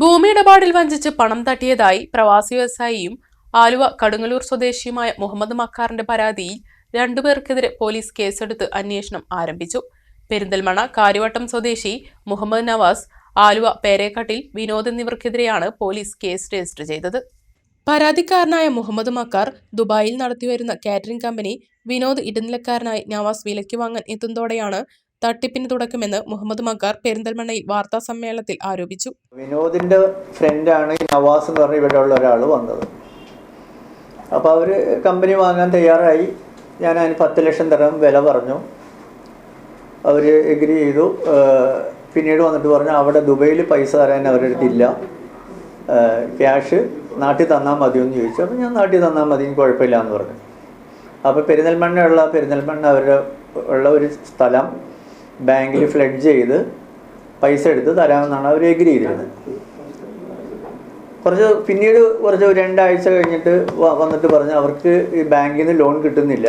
ഭൂമി ഇടപാടിൽ വഞ്ചിച്ച് പണം തട്ടിയതായി പ്രവാസി വ്യവസായിയും ആലുവ കടുങ്ങല്ലൂർ സ്വദേശിയുമായ മുഹമ്മദ് മക്കാറിന്റെ പരാതിയിൽ രണ്ടുപേർക്കെതിരെ പോലീസ് കേസെടുത്ത് അന്വേഷണം ആരംഭിച്ചു. പെരിന്തൽമണ കാര്യവട്ടം സ്വദേശി മുഹമ്മദ് നവാസ് ആലുവ പേരേക്കാട്ടിൽ വിനോദ് എന്നിവർക്കെതിരെയാണ് പോലീസ് കേസ് രജിസ്റ്റർ ചെയ്തത്. പരാതിക്കാരനായ മുഹമ്മദ് മക്കാർ ദുബായിൽ നടത്തിവരുന്ന കാറ്ററിംഗ് കമ്പനി വിനോദ് ഇടനിലക്കാരനായി നവാസ് വിലയ്ക്ക് വാങ്ങാൻ എത്തുന്നതോടെയാണ് തട്ടിപ്പിന് തുടക്കമെന്ന് മുഹമ്മദ് മക്കാർ പെരിന്തൽമണ്ണയിൽ വാർത്താ സമ്മേളനത്തിൽ ആരോപിച്ചു. വിനോദിന്റെ ഫ്രണ്ടാണ് നവാസ് എന്ന് പറഞ്ഞ ഇവിടെ ഉള്ള ഒരാൾ വന്നത്. അപ്പോൾ അവർ കമ്പനി വാങ്ങാൻ തയ്യാറായി. ഞാൻ അതിന് പത്ത് ലക്ഷം തരാൻ വില പറഞ്ഞു. അവർ എഗ്രി ചെയ്തു. പിന്നീട് വന്നിട്ട് പറഞ്ഞു അവിടെ ദുബൈയിൽ പൈസ തരാൻ അവരുടെ അടുത്തില്ല ക്യാഷ് നാട്ടിൽ തന്നാൽ മതിയെന്ന് ചോദിച്ചു. അപ്പോൾ ഞാൻ നാട്ടിൽ തന്നാൽ മതി കുഴപ്പമില്ല എന്ന് പറഞ്ഞു. അപ്പോൾ പെരിന്തൽമണ്ണയുള്ള പെരിന്തൽമണ്ണ അവരുടെ ഉള്ള ഒരു സ്ഥലം. ബാങ്കിൽ ഫ്ലഡ് ചെയ്ത് പൈസ എടുത്ത് തരാമെന്നാണ് അവർ എഗ്രി ചെയ്തിരുന്നത് കുറച്ച് പിന്നീട് കുറച്ച് രണ്ടാഴ്ച കഴിഞ്ഞിട്ട് വന്നിട്ട് പറഞ്ഞു അവർക്ക് ഈ ബാങ്കിൽ നിന്ന് ലോൺ കിട്ടുന്നില്ല.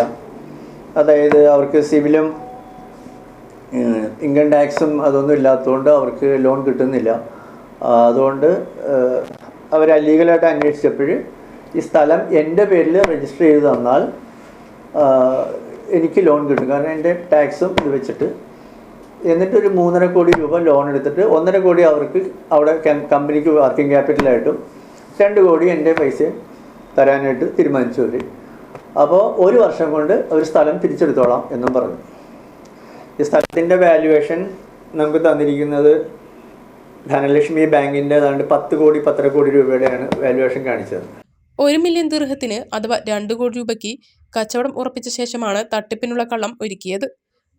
അതായത് അവർക്ക് സിവിലും ഇൻകം ടാക്സും അതൊന്നും ഇല്ലാത്തതുകൊണ്ട് അവർക്ക് ലോൺ കിട്ടുന്നില്ല. അതുകൊണ്ട് അവർ അല്ലീഗലായിട്ട് അന്വേഷിച്ചപ്പോൾ ഈ സ്ഥലം എന്റെ പേരിൽ രജിസ്റ്റർ ചെയ്ത് തന്നാൽ എനിക്ക് ലോൺ കിട്ടും. കാരണം എന്റെ ടാക്സും ഇത് വെച്ചിട്ട് എന്നിട്ട് ഒരു മൂന്നര കോടി രൂപ ലോൺ എടുത്തിട്ട് ഒന്നര കോടി അവർക്ക് അവിടെ കമ്പനിക്ക് വർക്കിംഗ് ക്യാപിറ്റലായിട്ടും രണ്ട് കോടി എന്റെ പൈസ തരാനായിട്ട് തീരുമാനിച്ചു അവർ അപ്പോൾ ഒരു വർഷം കൊണ്ട് ഒരു സ്ഥലം തിരിച്ചെടുത്തോളാം എന്നും പറഞ്ഞു. ഈ സ്ഥലത്തിന്റെ വാല്യുവേഷൻ നമുക്ക് തന്നിരിക്കുന്നത് ധനലക്ഷ്മി ബാങ്കിന്റെ ഏതാണ്ട് പത്ത് കോടി പത്തര കോടി രൂപയുടെയാണ് വാല്യുവേഷൻ കാണിച്ചത്. ഒരു മില്യൺ ദീർഘത്തിന് അഥവാ രണ്ട് കോടി രൂപയ്ക്ക് കച്ചവടം ഉറപ്പിച്ച ശേഷമാണ് തട്ടിപ്പിനുള്ള കള്ളം ഒരുക്കിയത്.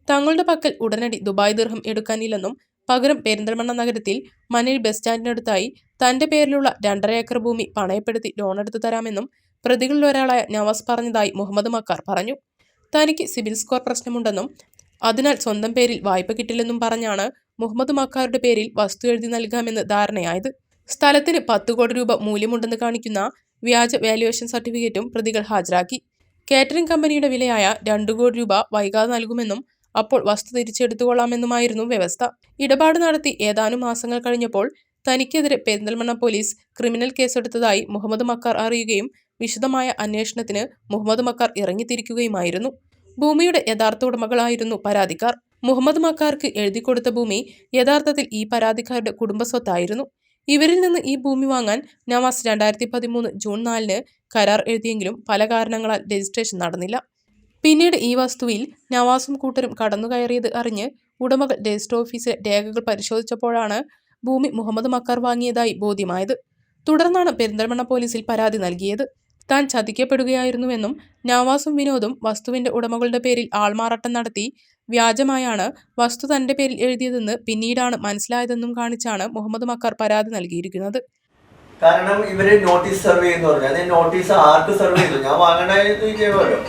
തങ്ങളുടെ പക്കൽ ഉടനടി ദുബായ് ദീർഘം എടുക്കാനില്ലെന്നും പകരം പെരിന്തൽമണ്ണ നഗരത്തിൽ മനിൽ ബസ് സ്റ്റാൻഡിനടുത്തായി തന്റെ പേരിലുള്ള രണ്ടര ഏക്കർ ഭൂമി പണയപ്പെടുത്തി ലോൺ ലോണെടുത്തു തരാമെന്നും പ്രതികളിൽ ഒരാളായ നവാസ് പറഞ്ഞതായി മുഹമ്മദ് മക്കാർ പറഞ്ഞു. തനിക്ക് സിവിൽ സ്കോർ പ്രശ്നമുണ്ടെന്നും അതിനാൽ സ്വന്തം പേരിൽ വായ്പ കിട്ടില്ലെന്നും പറഞ്ഞാണ് മുഹമ്മദ് മക്കാരുടെ പേരിൽ വസ്തു എഴുതി നൽകാമെന്ന് ധാരണയായത്. സ്ഥലത്തിന് പത്ത് കോടി രൂപ മൂല്യമുണ്ടെന്ന് കാണിക്കുന്ന വ്യാജ വാല്യുവേഷൻ സർട്ടിഫിക്കറ്റും പ്രതികൾ ഹാജരാക്കി. കാറ്ററിംഗ് കമ്പനിയുടെ വിലയായ രണ്ടു കോടി രൂപ വൈകാതെ നൽകുമെന്നും അപ്പോൾ വസ്തു തിരിച്ചെടുത്തുകൊള്ളാമെന്നുമായിരുന്നു വ്യവസ്ഥ. ഇടപാട് നടത്തി ഏതാനും മാസങ്ങൾ കഴിഞ്ഞപ്പോൾ തനിക്കെതിരെ പെരിന്തൽമണ്ണ പോലീസ് ക്രിമിനൽ കേസെടുത്തതായി മുഹമ്മദ് മക്കാർ അറിയുകയും വിശദമായ അന്വേഷണത്തിന് മുഹമ്മദ് മക്കാർ ഇറങ്ങിത്തിരിക്കുകയുമായിരുന്നു. ഭൂമിയുടെ യഥാർത്ഥ ഉടമകളായിരുന്നു പരാതിക്കാർ. മുഹമ്മദ് മക്കാർക്ക് എഴുതി കൊടുത്ത ഭൂമി യഥാർത്ഥത്തിൽ ഈ പരാതിക്കാരുടെ കുടുംബസ്വത്തായിരുന്നു. ഇവരിൽ നിന്ന് ഈ ഭൂമി വാങ്ങാൻ നവാസ് രണ്ടായിരത്തി പതിമൂന്ന് ജൂൺ നാലിന് കരാർ എഴുതിയെങ്കിലും പല കാരണങ്ങളാൽ രജിസ്ട്രേഷൻ നടന്നില്ല. പിന്നീട് ഈ വസ്തുവിൽ നവാസും കൂട്ടരും കടന്നുകയറിയത് അറിഞ്ഞ് ഉടമകൾ രജിസ്റ്റർ ഓഫീസിലെ രേഖകൾ പരിശോധിച്ചപ്പോഴാണ് ഭൂമി മുഹമ്മദ് മക്കാർ വാങ്ങിയതായി ബോധ്യമായത്. തുടർന്നാണ് പെരിന്തൽമണ്ണ പോലീസിൽ പരാതി നൽകിയത്. താൻ ചതിക്കപ്പെടുകയായിരുന്നുവെന്നും നവാസും വിനോദും വസ്തുവിന്റെ ഉടമകളുടെ പേരിൽ ആൾമാറാട്ടം നടത്തി വ്യാജമായാണ് വസ്തു തന്റെ പേരിൽ എഴുതിയതെന്ന് പിന്നീടാണ് മനസ്സിലായതെന്നും കാണിച്ചാണ് മുഹമ്മദ് മക്കാർ പരാതി നൽകിയിരിക്കുന്നത്. കാരണം ഇവർ നോട്ടീസ് സെർവ് ചെയ്യുന്നു പറഞ്ഞു. അത് നോട്ടീസ് ആർക്ക് സെർവ് ചെയ്തു? ഞാൻ ചെയ്യുമല്ലോ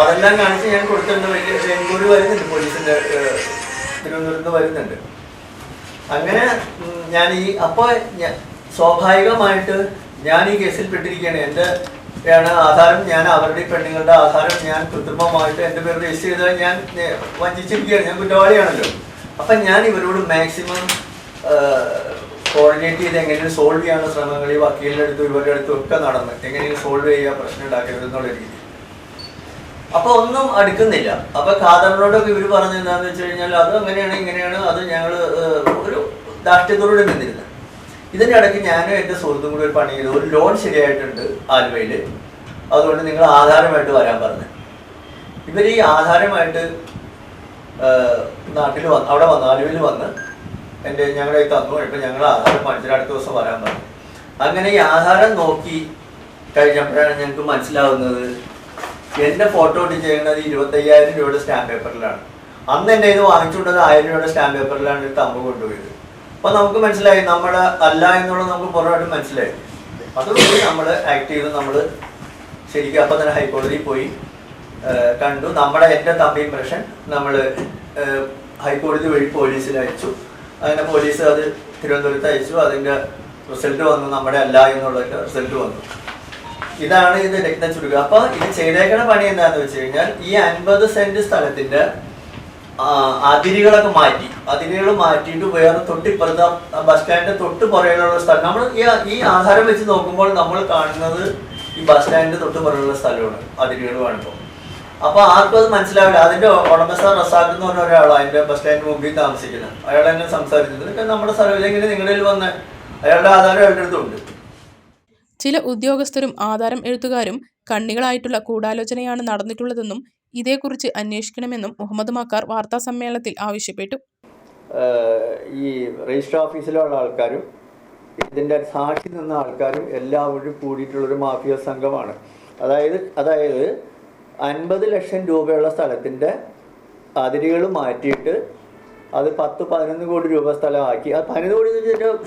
അതെല്ലാം കാണിച്ച് ഞാൻ കൊടുത്തിട്ടുണ്ട്. വലിയ എൻക്വയറി വരുന്നുണ്ട് പോലീസിന്റെ തിരുവനന്തപുരത്ത് വരുന്നുണ്ട്. അങ്ങനെ ഞാൻ ഈ അപ്പൊ ഞാൻ സ്വാഭാവികമായിട്ട് ഞാൻ ഈ കേസിൽ പെട്ടിരിക്കുകയാണ്. എന്റെ ആണ് ആധാരം ഞാൻ അവരുടെ പെണ്ണുങ്ങളുടെ ആധാരം ഞാൻ കൃത്രിമമായിട്ട് എന്റെ പേര് രജിസ്റ്റർ ചെയ്താൽ ഞാൻ വഞ്ചിച്ചിരിക്കുകയാണ്. ഞാൻ കുറ്റവാളിയാണല്ലോ. അപ്പൊ ഞാൻ ഇവരോട് മാക്സിമം കോർഡിനേറ്റ് ചെയ്ത് എങ്ങനെയും സോൾവ് ചെയ്യാനുള്ള ശ്രമങ്ങൾ ഈ വക്കീലിന്റെ അടുത്തും ഇവരുടെ അടുത്തും ഒക്കെ നടന്ന് എങ്ങനെയും സോൾവ് ചെയ്യുക പ്രശ്നം ഉണ്ടാക്കരുത് എന്നുള്ള രീതി അപ്പൊ ഒന്നും അടുക്കുന്നില്ല. അപ്പൊ ഖാദറിനോടൊക്കെ ഇവർ പറഞ്ഞു എന്താന്ന് വെച്ച് കഴിഞ്ഞാൽ അത് അങ്ങനെയാണ് ഇങ്ങനെയാണ് അത് ഞങ്ങൾ ഒരു ദാഷ്ട്യത്തോടെ നിന്നിരുന്നത് ഇതിന്റെ ഇടയ്ക്ക് ഞാനും എന്റെ സുഹൃത്തും കൂടി ഒരു പണി ചെയ്തു ഒരു ലോൺ ശരിയായിട്ടുണ്ട് ആലുവയിൽ അതുകൊണ്ട് നിങ്ങൾ ആധാരമായിട്ട് വരാൻ പറഞ്ഞു. ഇവർ ഈ ആധാരമായിട്ട് നാട്ടിൽ വന്ന് അവിടെ വന്ന് ആലുവയിൽ വന്ന് എന്റെ ഞങ്ങളെ തന്നു ഇപ്പം ഞങ്ങൾ ആധാരം കാണിച്ചിട്ട് അടുത്ത ദിവസം വരാൻ പറഞ്ഞു. അങ്ങനെ ഈ ആധാരം നോക്കി കഴിഞ്ഞപ്പോഴാണ് ഞങ്ങൾക്ക് മനസ്സിലാവുന്നത് എന്റെ ഫോട്ടോ ഒട്ടി ചെയ്യുന്നത് ഇരുപത്തയ്യായിരം രൂപയുടെ സ്റ്റാമ്പ് പേപ്പറിലാണ് അന്ന് എന്റെ ഇത് വാങ്ങിച്ചുകൊണ്ടത് ആയിരം രൂപയുടെ സ്റ്റാമ്പ് പേപ്പറിലാണ് ഒരു തമ്പ് കൊണ്ടുപോയത്. അപ്പൊ നമുക്ക് മനസ്സിലായി നമ്മുടെ അല്ല എന്നുള്ളത് നമുക്ക് പുറമായിട്ട് മനസ്സിലായി. അതുകൊണ്ട് നമ്മൾ ആക്ട് ചെയ്ത് നമ്മൾ ശരിക്കും അപ്പൊ തന്നെ ഹൈക്കോടതിയിൽ പോയി കണ്ടു. നമ്മുടെ എന്റെ തമ്പി ഇംപ്രഷൻ നമ്മൾ ഹൈക്കോടതി വഴി പോലീസിൽ അയച്ചു. അങ്ങനെ പോലീസ് അത് തിരുവനന്തപുരത്ത് അയച്ചു. അതിന്റെ റിസൾട്ട് വന്നു. നമ്മുടെ അല്ല എന്നുള്ളതിന്റെ റിസൾട്ട് വന്നു. ഇതാണ് ഇത് രക്തം ചുരുക്കുക. അപ്പൊ ഇത് ചെയ്തേക്കണ പണി എന്താന്ന് വെച്ച് കഴിഞ്ഞാൽ ഈ അൻപത് സെന്റ് സ്ഥലത്തിന്റെ അതിരുകളൊക്കെ മാറ്റി. അതിരുകൾ മാറ്റിയിട്ട് വേറെ തൊട്ടിപ്പുറത്ത് ബസ് സ്റ്റാൻഡിന്റെ തൊട്ട് പുറകിലുള്ള സ്ഥലം. നമ്മൾ ഈ ആധാരം വെച്ച് നോക്കുമ്പോൾ നമ്മൾ കാണുന്നത് ഈ ബസ് സ്റ്റാൻഡിന്റെ തൊട്ട് പുറകിലുള്ള സ്ഥലമാണ് അതിരുകൾ കാണുമ്പോൾ. അപ്പൊ ആർക്കും അത് മനസ്സിലാവില്ല. അതിന്റെ ഉടമസ്ഥ റസാഖ് എന്ന് പറഞ്ഞ ഒരാളാണ് അതിന്റെ ബസ് സ്റ്റാൻഡിന് മുമ്പിൽ താമസിക്കുന്നത്. അയാൾ എന്നെ സംസാരിച്ചത് "ഇതൊക്കെ നമ്മുടെ സ്ഥലം എങ്ങനെ നിങ്ങളുടെ കയ്യിൽ വന്ന് അയാളുടെ ആധാരം അയാളുടെ അടുത്തുണ്ട്. ചില ഉദ്യോഗസ്ഥരും ആധാരം എഴുത്തുകാരും കണ്ണികളായിട്ടുള്ള കൂടാലോചനയാണ് നടന്നിട്ടുള്ളതെന്നും ഇതേക്കുറിച്ച് അന്വേഷിക്കണമെന്നും മുഹമ്മദ് മക്കാർ വാർത്താ സമ്മേളനത്തിൽ ആവശ്യപ്പെട്ടു. ഈ രജിസ്റ്റർ ഓഫീസിലുള്ള ആൾക്കാരും ഇതിന്റെ സാക്ഷി നിന്ന ആൾക്കാരും എല്ലാവരും കൂടിയിട്ടുള്ളൊരു മാഫിയ സംഘമാണ്. അതായത് അതായത് അൻപത് ലക്ഷം രൂപയുള്ള സ്ഥലത്തിന്റെ അതിരുകൾ മാറ്റിയിട്ട് അത് പത്ത് പതിനൊന്ന് കോടി രൂപ സ്ഥലമാക്കി. ആ പതിനൊന്ന് കോടി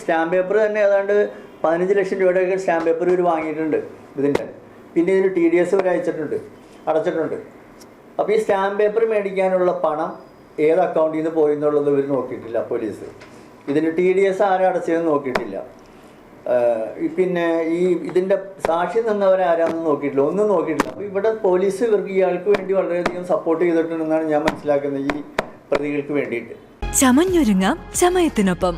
സ്റ്റാമ്പ് പേപ്പർ തന്നെ ഏതാണ്ട് പതിനഞ്ച് ലക്ഷം രൂപയുടെയൊക്കെ സ്റ്റാമ്പ് പേപ്പർ ഇവർ വാങ്ങിയിട്ടുണ്ട് ഇതിന്റെ. പിന്നെ ഇതിന് ടി ഡി എസ് ഇവർ അയച്ചിട്ടുണ്ട് അടച്ചിട്ടുണ്ട്. അപ്പോൾ ഈ സ്റ്റാമ്പ് പേപ്പർ മേടിക്കാനുള്ള പണം ഏത് അക്കൗണ്ടിൽ നിന്ന് പോയി എന്നുള്ളത് ഇവർ നോക്കിയിട്ടില്ല പോലീസ് ഇതിന് ടി ഡി എസ് ആരും അടച്ചതെന്ന് നോക്കിയിട്ടില്ല. പിന്നെ ഈ ഇതിന്റെ സാക്ഷി നിന്നവരാരാണെന്ന് നോക്കിയിട്ടില്ല. ഒന്നും നോക്കിയിട്ടില്ല. അപ്പോൾ ഇവിടെ പോലീസ് ഇവർക്ക് ഇയാൾക്ക് വേണ്ടി വളരെയധികം സപ്പോർട്ട് ചെയ്തിട്ടുണ്ടെന്നാണ് ഞാൻ മനസ്സിലാക്കുന്നത് ഈ പ്രതികൾക്ക് വേണ്ടിയിട്ട്. ചമഞ്ഞൊരുങ്ങാം ചമയത്തിനൊപ്പം.